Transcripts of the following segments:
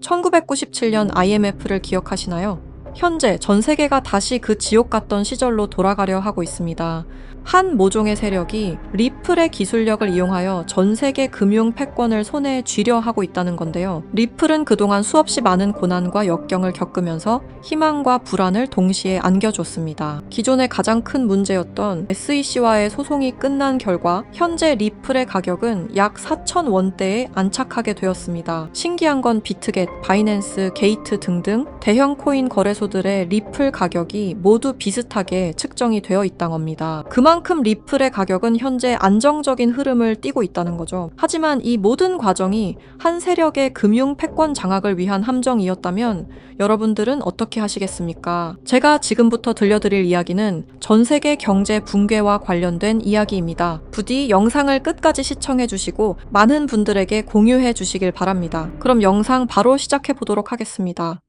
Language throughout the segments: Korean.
1997년 IMF를 기억하시나요? 현재 전 세계가 다시 그 지옥 같던 시절로 돌아가려 하고 있습니다. 한 모종의 세력이 리플의 기술력을 이용하여 전 세계 금융 패권을 손에 쥐려 하고 있다는 건데요. 리플은 그동안 수없이 많은 고난과 역경을 겪으면서 희망과 불안을 동시에 안겨줬습니다. 기존의 가장 큰 문제였던 SEC와의 소송이 끝난 결과 현재 리플의 가격은 약 4천 원대에 안착하게 되었습니다. 신기한 건 비트겟, 바이낸스, 게이트 등등 대형 코인 거래소들의 리플 가격이 모두 비슷하게 측정이 되어 있다는 겁니다. 그만 큼 리플의 가격은 현재 안정적인 흐름을 띠고 있다는 거죠. 하지만 이 모든 과정이 한 세력의 금융 패권 장악을 위한 함정이었다면 여러분들은 어떻게 하시겠습니까? 제가 지금부터 들려드릴 이야기는 전 세계 경제 붕괴와 관련된 이야기입니다. 부디 영상을 끝까지 시청해 주시고 많은 분들에게 공유해 주시길 바랍니다. 그럼 영상 바로 시작해 보도록 하겠습니다.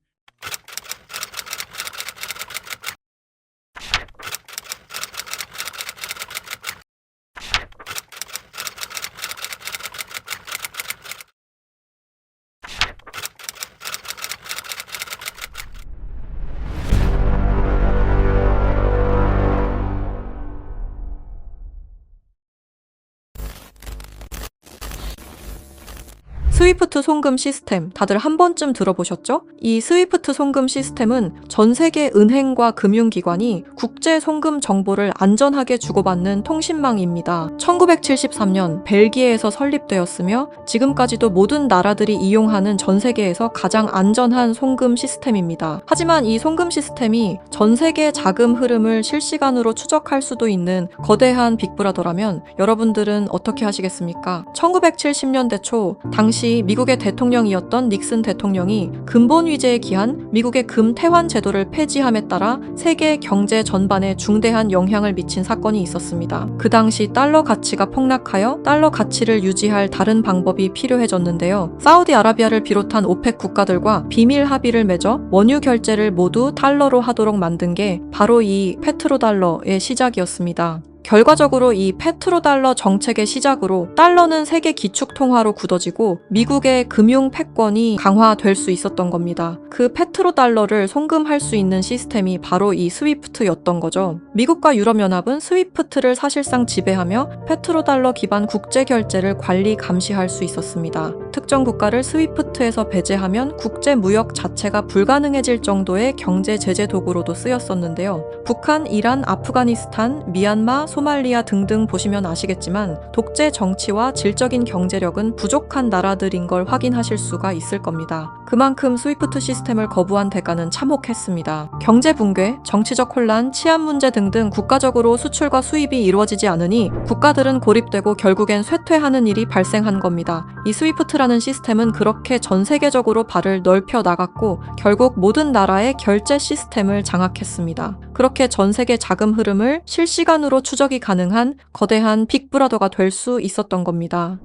스위프트 송금 시스템 다들 한 번쯤 들어보셨죠? 이 스위프트 송금 시스템은 전 세계 은행과 금융기관이 국제 송금 정보를 안전하게 주고받는 통신망입니다. 1973년 벨기에에서 설립되었으며 지금까지도 모든 나라들이 이용하는 전 세계에서 가장 안전한 송금 시스템입니다. 하지만 이 송금 시스템이 전 세계 자금 흐름을 실시간으로 추적할 수도 있는 거대한 빅브라더라면 여러분들은 어떻게 하시겠습니까? 1970년대 초 당시 미국의 대통령이었던 닉슨 대통령이 근본 위제에 기한 미국의 금 태환 제도를 폐지함에 따라 세계 경제 전반에 중대한 영향을 미친 사건이 있었습니다. 그 당시 달러 가치가 폭락하여 달러 가치를 유지할 다른 방법이 필요해졌는데요. 사우디아라비아를 비롯한 오펙 국가들과 비밀 합의를 맺어 원유 결제를 모두 달러로 하도록 만든 게 바로 이 페트로달러의 시작이었습니다. 결과적으로 이 페트로달러 정책의 시작으로 달러는 세계 기축통화로 굳어지고 미국의 금융 패권이 강화될 수 있었던 겁니다. 그 페트로달러를 송금할 수 있는 시스템이 바로 이 스위프트였던 거죠. 미국과 유럽연합은 스위프트를 사실상 지배하며 페트로달러 기반 국제 결제를 관리 감시할 수 있었습니다. 특정 국가를 스위프트에서 배제하면 국제 무역 자체가 불가능해질 정도의 경제 제재 도구로도 쓰였었는데요. 북한, 이란, 아프가니스탄, 미얀마, 소 말리아 등등 보시면 아시겠지만 독재 정치와 질적인 경제력은 부족한 나라들인 걸 확인하실 수가 있을 겁니다. 그만큼 스위프트 시스템을 거부한 대가는 참혹했습니다. 경제 붕괴, 정치적 혼란, 치안 문제 등등 국가적으로 수출과 수입이 이루어지지 않으니 국가들은 고립되고 결국엔 쇠퇴하는 일이 발생한 겁니다. 이 스위프트라는 시스템은 그렇게 전 세계적으로 발을 넓혀 나갔고 결국 모든 나라의 결제 시스템을 장악했습니다. 그렇게 전 세계 자금 흐름을 실시간으로 추적 이 가능한 거대한 빅브라더가 될 수 있었던 겁니다.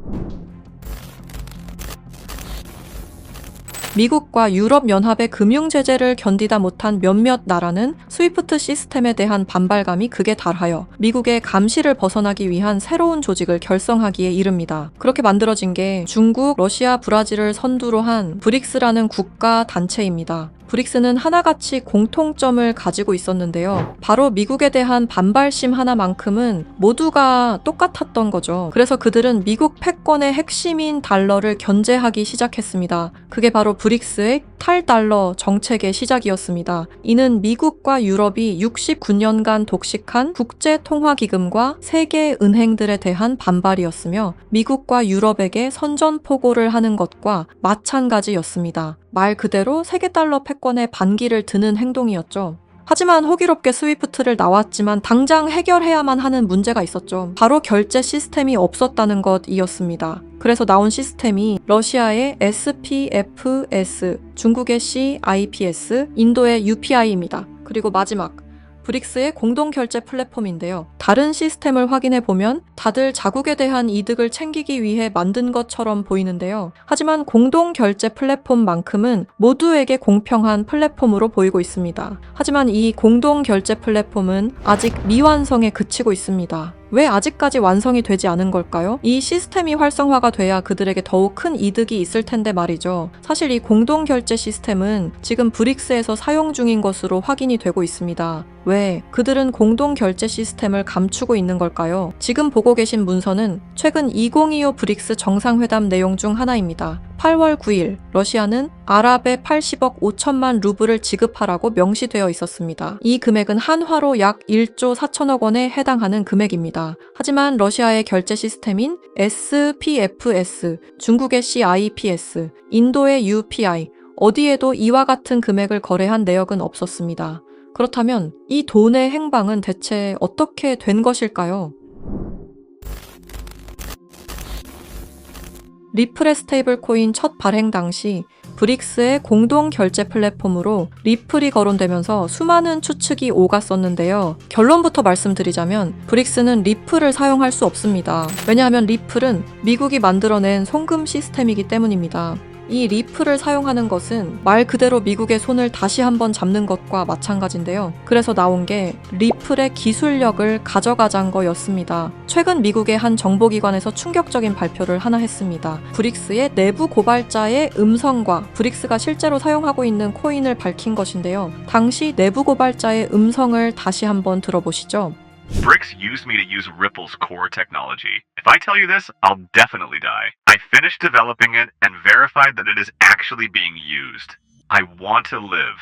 미국과 유럽연합의 금융제재를 견디다 못한 몇몇 나라는 스위프트 시스템에 대한 반발감이 극에 달하여 미국의 감시를 벗어나기 위한 새로운 조직을 결성하기에 이릅니다. 그렇게 만들어진 게 중국, 러시아, 브라질을 선두로 한 브릭스라는 국가 단체입니다. 브릭스는 하나같이 공통점을 가지고 있었는데요. 바로 미국에 대한 반발심 하나만큼은 모두가 똑같았던 거죠. 그래서 그들은 미국 패권의 핵심인 달러를 견제하기 시작했습니다. 그게 바로 브릭스의 탈달러 정책의 시작이었습니다. 이는 미국과 유럽이 69년간 독식한 국제통화기금과 세계 은행들에 대한 반발이었으며 미국과 유럽에게 선전포고를 하는 것과 마찬가지였습니다. 말 그대로 세계 달러 패권 에 반기를 드는 행동이었죠. 하지만 호기롭게 스위프트를 나왔지만 당장 해결해야만 하는 문제가 있었죠. 바로 결제 시스템이 없었다는 것이었습니다. 그래서 나온 시스템이 러시아의 SPFS, 중국의 CIPS, 인도의 UPI입니다. 그리고 마지막 브릭스의 공동 결제 플랫폼인데요. 다른 시스템을 확인해 보면 다들 자국에 대한 이득을 챙기기 위해 만든 것처럼 보이는데요. 하지만 공동 결제 플랫폼만큼은 모두에게 공평한 플랫폼으로 보이고 있습니다. 하지만 이 공동 결제 플랫폼은 아직 미완성에 그치고 있습니다. 왜 아직까지 완성이 되지 않은 걸까요? 이 시스템이 활성화가 돼야 그들에게 더욱 큰 이득이 있을 텐데 말이죠. 사실 이 공동 결제 시스템은 지금 브릭스에서 사용 중인 것으로 확인이 되고 있습니다. 왜 그들은 공동 결제 시스템을 감추고 있는 걸까요? 지금 보고 계신 문서는 최근 2025 브릭스 정상회담 내용 중 하나입니다. 8월 9일 러시아는 아랍에 80억 5천만 루블을 지급하라고 명시되어 있었습니다. 이 금액은 한화로 약 1조 4천억 원에 해당하는 금액입니다. 하지만 러시아의 결제 시스템인 SPFS, 중국의 CIPS, 인도의 UPI, 어디에도 이와 같은 금액을 거래한 내역은 없었습니다. 그렇다면 이 돈의 행방은 대체 어떻게 된 것일까요? 리플의 스테이블 코인 첫 발행 당시 브릭스의 공동 결제 플랫폼으로 리플이 거론되면서 수많은 추측이 오갔었는데요. 결론부터 말씀드리자면 브릭스는 리플을 사용할 수 없습니다. 왜냐하면 리플은 미국이 만들어낸 송금 시스템이기 때문입니다. 이 리플을 사용하는 것은 말 그대로 미국의 손을 다시 한번 잡는 것과 마찬가지인데요. 그래서 나온 게 리플의 기술력을 가져가자는 거였습니다. 최근 미국의 한 정보기관에서 충격적인 발표를 하나 했습니다. 브릭스의 내부 고발자의 음성과 브릭스가 실제로 사용하고 있는 코인을 밝힌 것인데요. 당시 내부 고발자의 음성을 다시 한번 들어보시죠. Bricks used me to use Ripple's core technology. If I tell you this, I'll definitely die. I finished developing it and verified that it is actually being used. I want to live.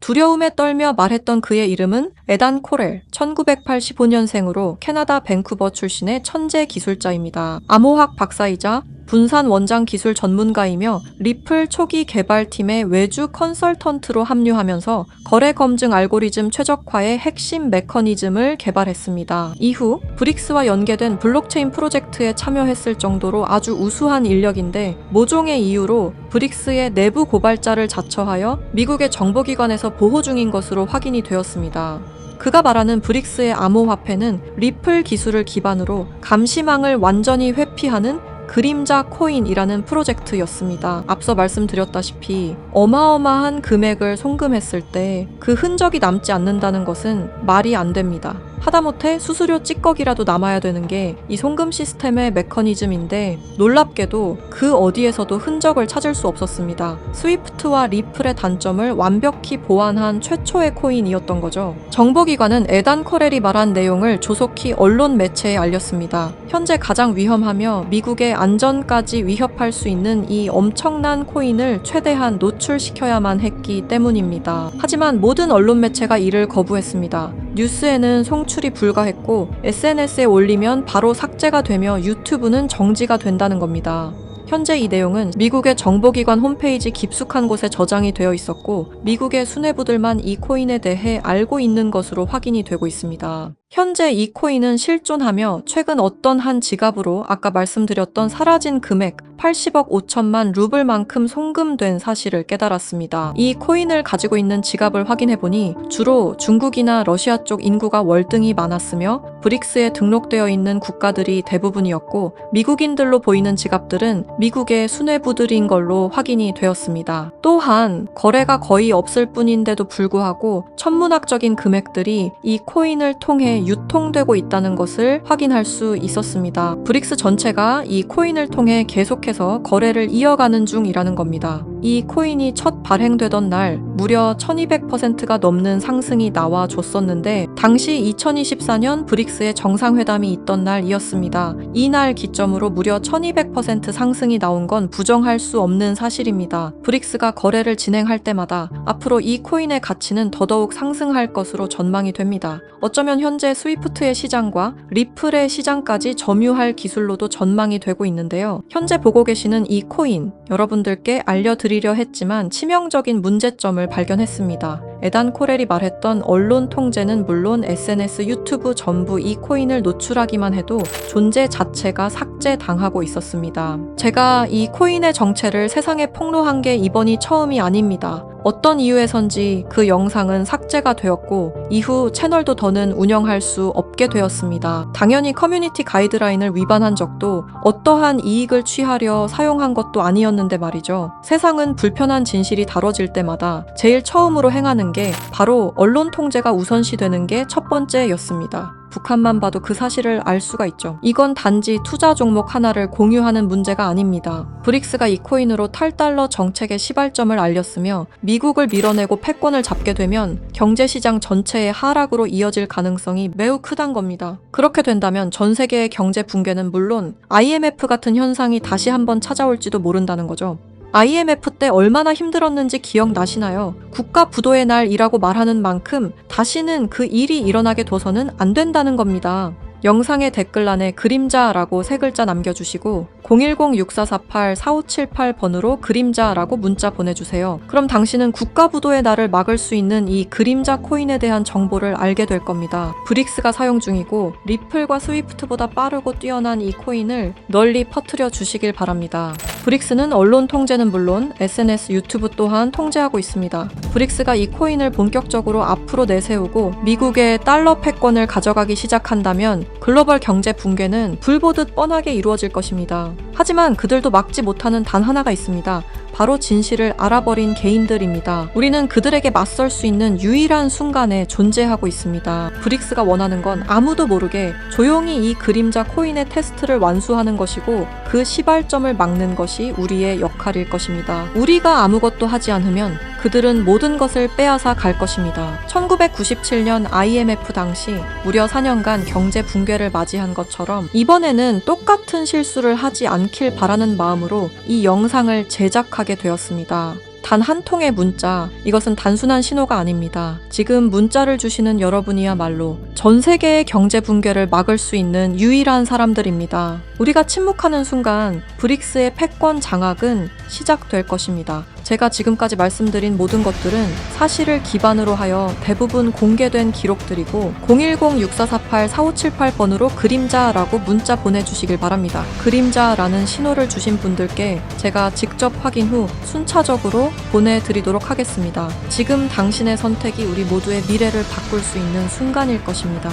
두려움에 떨며 말했던 그의 이름은 에단 코렐, 1985년생으로 캐나다 밴쿠버 출신의 천재 기술자입니다. 암호학 박사이자 분산 원장 기술 전문가이며 리플 초기 개발팀의 외주 컨설턴트로 합류하면서 거래 검증 알고리즘 최적화의 핵심 메커니즘을 개발했습니다. 이후 브릭스와 연계된 블록체인 프로젝트에 참여했을 정도로 아주 우수한 인력인데 모종의 이유로 브릭스의 내부 고발자를 자처하여 미국의 정보기관에서 보호 중인 것으로 확인이 되었습니다. 그가 말하는 브릭스의 암호화폐는 리플 기술을 기반으로 감시망을 완전히 회피하는 그림자 코인이라는 프로젝트였습니다. 앞서 말씀드렸다시피 어마어마한 금액을 송금했을 때 그 흔적이 남지 않는다는 것은 말이 안 됩니다. 하다못해 수수료 찌꺼기라도 남아야 되는 게 이 송금 시스템의 메커니즘인데 놀랍게도 그 어디에서도 흔적을 찾을 수 없었습니다. 스위프트와 리플의 단점을 완벽히 보완한 최초의 코인이었던 거죠. 정보기관은 에단 커렐이 말한 내용을 조속히 언론 매체에 알렸습니다. 현재 가장 위험하며 미국의 안전까지 위협할 수 있는 이 엄청난 코인을 최대한 노출시켜야만 했기 때문입니다. 하지만 모든 언론 매체가 이를 거부했습니다. 뉴스에는 송출이 불가했고 SNS에 올리면 바로 삭제가 되며 유튜브는 정지가 된다는 겁니다. 현재 이 내용은 미국의 정보기관 홈페이지 깊숙한 곳에 저장이 되어 있었고 미국의 수뇌부들만 이 코인에 대해 알고 있는 것으로 확인이 되고 있습니다. 현재 이 코인은 실존하며 최근 어떤 한 지갑으로 아까 말씀드렸던 사라진 금액 80억 5천만 루블만큼 송금된 사실을 깨달았습니다. 이 코인을 가지고 있는 지갑을 확인해 보니 주로 중국이나 러시아 쪽 인구가 월등히 많았으며 브릭스에 등록되어 있는 국가들이 대부분이었고 미국인들로 보이는 지갑들은 미국의 수뇌부들인 걸로 확인이 되었습니다. 또한 거래가 거의 없을 뿐인데도 불구하고 천문학적인 금액들이 이 코인을 통해 유통되고 있다는 것을 확인할 수 있었습니다. 브릭스 전체가 이 코인을 통해 계속해서 거래를 이어가는 중이라는 겁니다. 이 코인이 첫 발행되던 날 무려 1200%가 넘는 상승이 나와 줬었는데 당시 2024년 브릭스의 정상회담이 있던 날이었습니다. 이날 기점으로 무려 1200% 상승이 나온 건 부정할 수 없는 사실입니다. 브릭스가 거래를 진행할 때마다 앞으로 이 코인의 가치는 더더욱 상승할 것으로 전망이 됩니다. 어쩌면 현재 스위프트의 시장과 리플의 시장까지 점유할 기술로도 전망이 되고 있는데요. 현재 보고 계시는 이 코인 여러분들께 알려드 리려 했지만 치명적인 문제점을 발견했습니다. 에단 코렐이 말했던 언론 통제는 물론 SNS, 유튜브 전부 이 코인을 노출하기만 해도 존재 자체가 삭제당하고 있었습니다. 제가 이 코인의 정체를 세상에 폭로한 게 이번이 처음이 아닙니다. 어떤 이유에선지 그 영상은 삭제가 되었고 이후 채널도 더는 운영할 수 없게 되었습니다. 당연히 커뮤니티 가이드라인을 위반한 적도 어떠한 이익을 취하려 사용한 것도 아니었는데 말이죠. 세상은 불편한 진실이 다뤄질 때마다 제일 처음으로 행하는 게 바로 언론 통제가 우선시되는 게 첫 번째였습니다. 북한만 봐도 그 사실을 알 수가 있죠. 이건 단지 투자 종목 하나를 공유하는 문제가 아닙니다. 브릭스가 이 코인으로 탈달러 정책의 시발점을 알렸으며 미국을 밀어내고 패권을 잡게 되면 경제시장 전체의 하락으로 이어질 가능성이 매우 크단 겁니다. 그렇게 된다면 전 세계의 경제 붕괴는 물론 IMF 같은 현상이 다시 한번 찾아올지도 모른다는 거죠. IMF 때 얼마나 힘들었는지 기억나시나요? 국가 부도의 날이라고 말하는 만큼 다시는 그 일이 일어나게 둬서는 안 된다는 겁니다. 영상의 댓글란에 그림자라고 세 글자 남겨주시고 010-6448-4578번으로 그림자라고 문자 보내주세요. 그럼 당신은 국가 부도의 날을 막을 수 있는 이 그림자 코인에 대한 정보를 알게 될 겁니다. 브릭스가 사용 중이고 리플과 스위프트보다 빠르고 뛰어난 이 코인을 널리 퍼뜨려 주시길 바랍니다. 브릭스는 언론 통제는 물론 SNS, 유튜브 또한 통제하고 있습니다. 브릭스가 이 코인을 본격적으로 앞으로 내세우고 미국의 달러 패권을 가져가기 시작한다면 글로벌 경제 붕괴는 불보듯 뻔하게 이루어질 것입니다. 하지만 그들도 막지 못하는 단 하나가 있습니다. 바로 진실을 알아버린 개인들입니다. 우리는 그들에게 맞설 수 있는 유일한 순간에 존재하고 있습니다. 브릭스가 원하는 건 아무도 모르게 조용히 이 그림자 코인의 테스트를 완수하는 것이고 그 시발점을 막는 것이 우리의 역할일 것입니다. 우리가 아무것도 하지 않으면 그들은 모든 것을 빼앗아 갈 것입니다. 1997년 IMF 당시 무려 4년간 경제 붕괴를 맞이한 것처럼 이번에는 똑같은 실수를 하지 않길 바라는 마음으로 이 영상을 제작 하게 되었습니다. 단 한 통의 문자, 이것은 단순한 신호가 아닙니다. 지금 문자를 주시는 여러분이야말로 전 세계의 경제 붕괴를 막을 수 있는 유일한 사람들입니다. 우리가 침묵하는 순간 브릭스의 패권 장악은 시작될 것입니다. 제가 지금까지 말씀드린 모든 것들은 사실을 기반으로 하여 대부분 공개된 기록들이고 010-6448-4578번으로 그림자라고 문자 보내주시길 바랍니다. 그림자라는 신호를 주신 분들께 제가 직접 확인 후 순차적으로 보내드리도록 하겠습니다. 지금 당신의 선택이 우리 모두의 미래를 바꿀 수 있는 순간일 것입니다.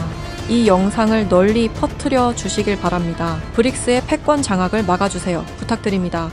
이 영상을 널리 퍼뜨려 주시길 바랍니다. 브릭스의 패권 장악을 막아주세요. 부탁드립니다.